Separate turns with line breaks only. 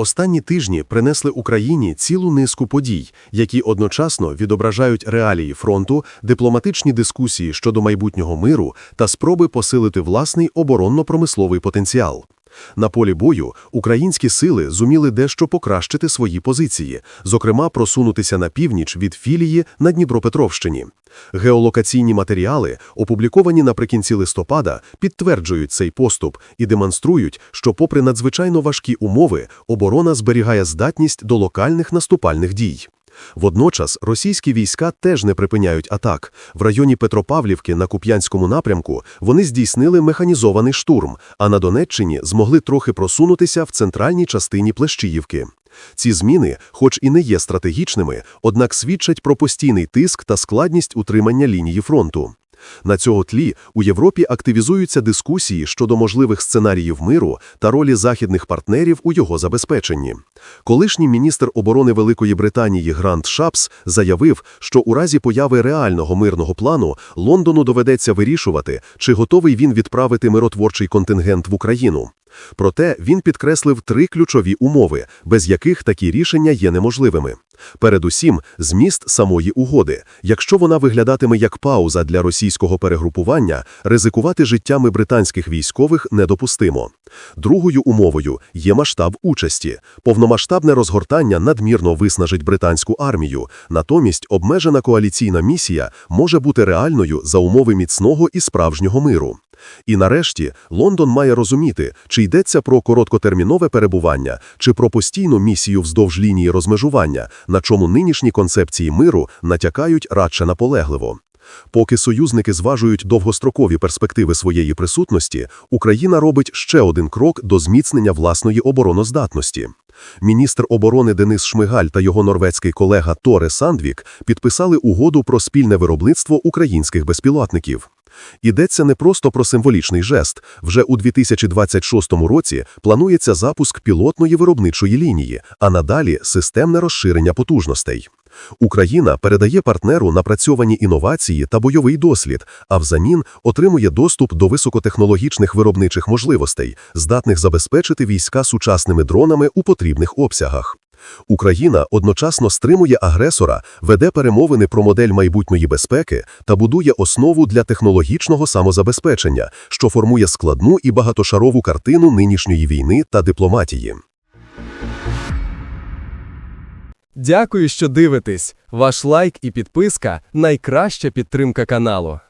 Останні тижні принесли Україні цілу низку подій, які одночасно відображають реалії фронту, дипломатичні дискусії щодо майбутнього миру та спроби посилити власний оборонно-промисловий потенціал. На полі бою українські сили зуміли дещо покращити свої позиції, зокрема просунутися на північ від філії на Дніпропетровщині. Геолокаційні матеріали, опубліковані наприкінці листопада, підтверджують цей поступ і демонструють, що, попри надзвичайно важкі умови, оборона зберігає здатність до локальних наступальних дій. Водночас російські війська теж не припиняють атак. В районі Петропавлівки на Куп'янському напрямку вони здійснили механізований штурм, а на Донеччині змогли трохи просунутися в центральній частині Плещіївки. Ці зміни, хоч і не є стратегічними, однак свідчать про постійний тиск та складність утримання лінії фронту. На цього тлі у Європі активізуються дискусії щодо можливих сценаріїв миру та ролі західних партнерів у його забезпеченні. Колишній міністр оборони Великої Британії Грант Шапс заявив, що у разі появи реального мирного плану Лондону доведеться вирішувати, чи готовий він відправити миротворчий контингент в Україну. Проте він підкреслив три ключові умови, без яких такі рішення є неможливими. Передусім, зміст самої угоди. Якщо вона виглядатиме як пауза для російського перегрупування, ризикувати життями британських військових недопустимо. Другою умовою є масштаб участі. Повномасштабне розгортання надмірно виснажить британську армію, натомість обмежена коаліційна місія може бути реальною за умови міцного і справжнього миру. І нарешті Лондон має розуміти, чи йдеться про короткотермінове перебування, чи про постійну місію вздовж лінії розмежування, на чому нинішні концепції миру натякають радше наполегливо. Поки союзники зважують довгострокові перспективи своєї присутності, Україна робить ще один крок до зміцнення власної обороноздатності. Міністр оборони Денис Шмигаль та його норвезький колега Торе Сандвік підписали угоду про спільне виробництво українських безпілотників. Йдеться не просто про символічний жест. Вже у 2026 році планується запуск пілотної виробничої лінії, а надалі системне розширення потужностей. Україна передає партнеру напрацьовані інновації та бойовий дослід, а взамін отримує доступ до високотехнологічних виробничих можливостей, здатних забезпечити війська сучасними дронами у потрібних обсягах. Україна одночасно стримує агресора, веде перемовини про модель майбутньої безпеки та будує основу для технологічного самозабезпечення, що формує складну і багатошарову картину нинішньої війни та дипломатії.
Дякую, що дивитесь. Ваш лайк і підписка найкраща підтримка каналу.